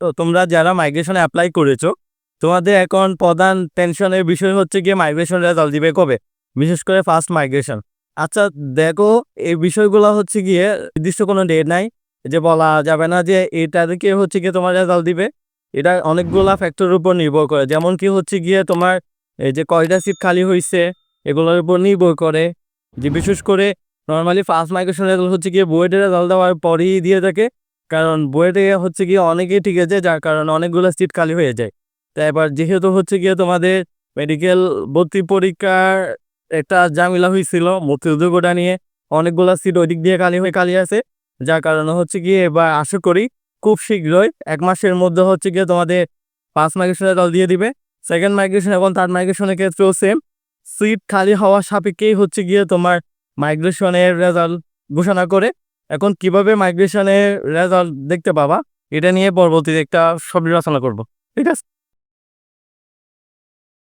তো তোমরা যারা মাইগ্রেশনে অ্যাপ্লাই করেছ, তোমাদের এখন প্রধান টেনশনের বিষয় হচ্ছে গিয়ে মাইগ্রেশন রেজাল্ট দিবে কবে? বিশেষ করে ফার্স্ট মাইগ্রেশন আচ্ছা দেখো, এই বিষয়গুলো হচ্ছে গিয়ে নির্দিষ্ট কোনো ডেট নাই, যে বলা যাবে না যে এটা থেকে হচ্ছে গিয়ে তোমার রেজাল্ট দিবে। এটা অনেকগুলা ফ্যাক্টরের উপর নির্ভর করে। যেমন কি হচ্ছে গিয়ে তোমার এই যে কয়টা সিট খালি হয়েছে এগুলোর উপর নির্ভর করে। যে বিশেষ করে নর্মালি ফার্স্ট মাইগ্রেশন রেজাল্ট হচ্ছে গিয়ে বুয়েটের রেজাল্ট দেওয়ার পরেই দিয়ে থাকে। কারণ বুয়েটে হচ্ছে গিয়ে অনেকেই ঠিক আছে, যার কারণে অনেকগুলো সিট খালি হয়ে যায়। তা এবার যেহেতু হচ্ছে গিয়ে তোমাদের মেডিকেল ভর্তি পরীক্ষার একটা ঝামেলা হয়েছিল মুক্তিযুদ্ধটা নিয়ে, অনেকগুলো সিট ওই দিক দিয়ে খালি হয়ে খালি আছে। যার কারণে হচ্ছে গিয়ে এবার আশা করি খুব শীঘ্রই এক মাসের মধ্যে হচ্ছে গিয়ে তোমাদের ফার্স্ট মাইগ্রেশনের দল দিয়ে দিবে। সেকেন্ড মাইগ্রেশন এবং থার্ড মাইগ্রেশনের ক্ষেত্রেও সেম সিট খালি হওয়ার সাপেক্ষেই হচ্ছে গিয়ে তোমার মাইগ্রেশনের রেজাল্ট ঘোষণা করে এখন কীভাবে মাইগ্রেশনের রেজাল্ট দেখতে পাবা, এটা নিয়ে পরবর্তীতে একটা সব রচনা করব। ঠিক আছে?